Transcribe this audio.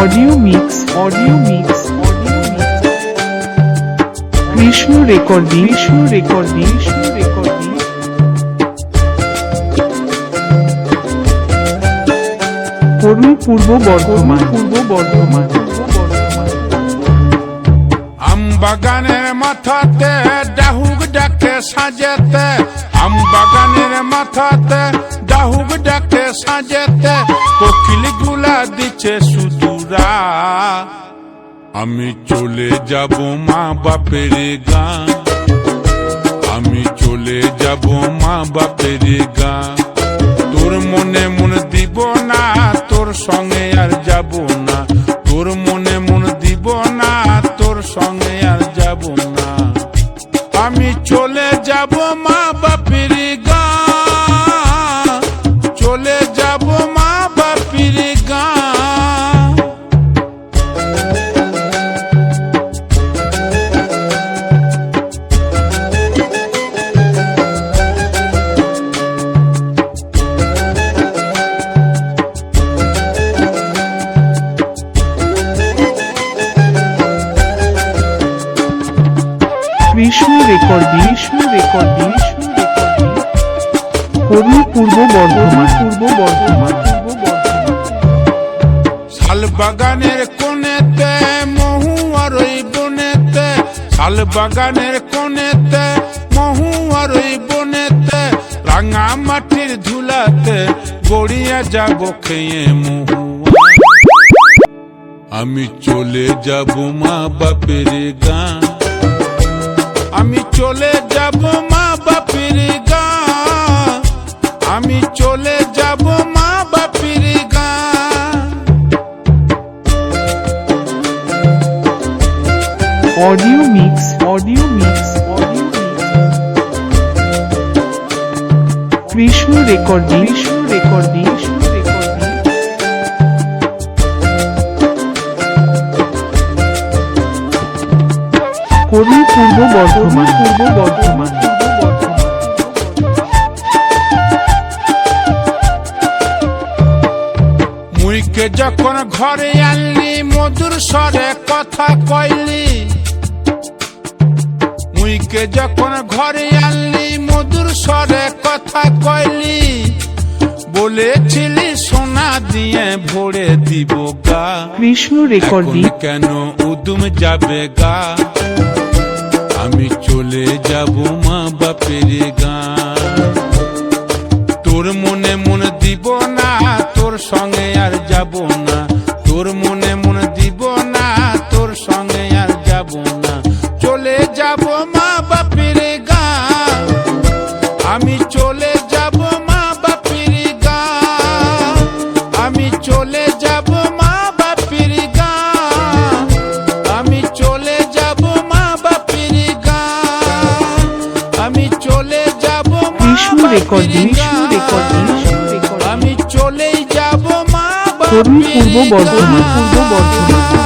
Audio mix audio mix audio mix. Krishna recording Krishna recording Krishna recording. Karun Purba Bardhaman. পূর্ব বর্ধমান। আম বাগানের মাথাতে ডাহুক ডাকে সাজেতে। আম বাগানের মাথাতে ডাহুক ডাকে সাজেতে। কোকিলগুলা দিচ্ছে আমি চলে যাব মা বাপের গা। আমি চলে যাব মা বাপের গা। তোর মনে মনে দিব না, তোর সঙ্গে আর যাব না। তোর রেকর্ডিং রেকর্ডিং কৃষ্ণ পূর্ব বর্ধমান পূর্ব বর্ধমান। পূর্ব বর্ধমান। শাল বাগানের কোনেতে মহু আর ওই বনেতে শাল বাগানের কোনেতে মহু আর ওই বনেতে রাঙা মাটির ধুলাতে গড়িয়া যাব খেয়ে মহুয়া। আমি চলে যাব মা বাপের গান আমি চলে যাব মা বাপের আমি চলে যাব মা বাপের গান audio mix audio mix, audio Krishna recording Krishna recording. Purba Bardhaman. Purba Bardhaman মুইকে যখন ঘরে আনলি মধুর স্বরে কথা কইলি। মুইকে যখন ঘরে আনলি মধুর স্বরে কথা কইলি। বলেছিলি সোনা দিয়ে ভরে দিব গা। কৃষ্ণ রেকর্ডিং কেন উদুম যাবে গা? চলে যাব মা বাপের গান। তোর মনে মনে দিব না, তোর সঙ্গে আর যাব না। তোর মনে মনে দিব না, তোর সঙ্গে আর যাব না। চলে যাব মা রেকর্ডিং আমি চলেই যাব মা করুণ পূর্ব বর্ধমান পূর্ব বর্ধমান।